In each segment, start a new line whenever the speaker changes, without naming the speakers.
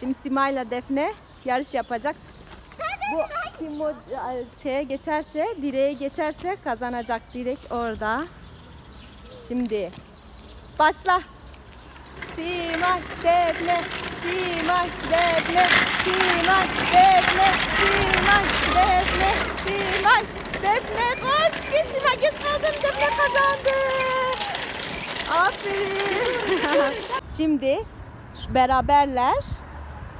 Şimdi Simay'la Defne yarış yapacak. Bu kim o şeye geçerse, direğe geçerse kazanacak direk orada. Şimdi başla. Simay, Defne, Simay, Defne, Simay, Defne, Simay, Defne, Simay, Defne koş. Geç Simay geç kaldın. Defne kazandı. Aferin. Şimdi beraberler.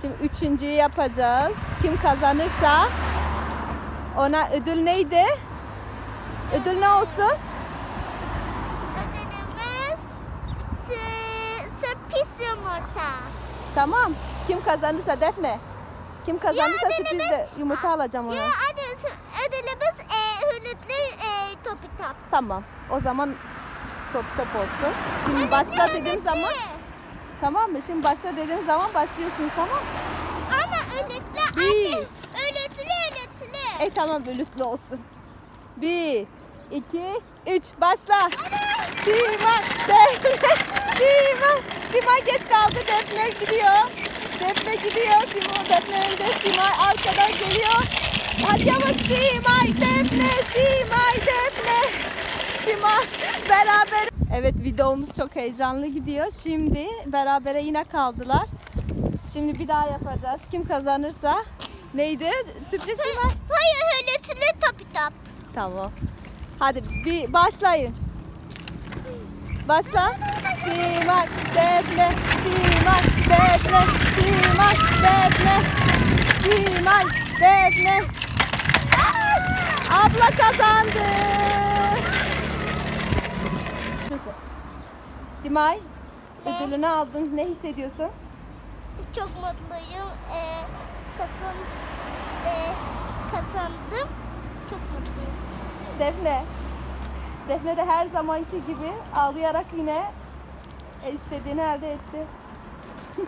Şimdi üçüncüyü yapacağız. Kim kazanırsa ona ödül neydi? Ödül ne olsun?
Ödülümüz sü- sürpriz yumurta.
Tamam. Kim kazanırsa Defne. Kim kazanırsa
Ya,
sürpriz de yumurta alacağım ona.
Ya anne ödülümüz e, hürmetli e, topi top.
Tamam. O zaman top top olsun. Şimdi başla dediğim zaman tamam mı? Şimdi başla dediğim zaman başlıyorsunuz tamam mı?
Öğretli
Bir.
anne. Öğretili öğretili.
E tamam bölütlü olsun. Bir, iki, üç, başla. Sima, Defne, Sima. Sima geç kaldı, Defne gidiyor. Defne gidiyor, Sima, Defne önde, Sima arkadan geliyor. Hadi yavaş Simay, Defne, Simay, Defne. Sima beraber. Evet videomuz çok heyecanlı gidiyor. Şimdi berabere yine kaldılar. Şimdi bir daha yapacağız. Kim kazanırsa neydi? Sürpriz mi?
Hayır öğretili topi top.
Tamam. Hadi bir başlayın. Başla. Simay, Defne, Simay, Defne, Simay, Defne, Simay, Defne. Abla kazandı. Simay,
Ne?
ödülünü aldın. Ne hissediyorsun?
Çok mutluyum. E, kazan, e, kazandım. Çok mutluyum.
Defne. Defne de her zamanki gibi ağlayarak yine istediğini elde etti.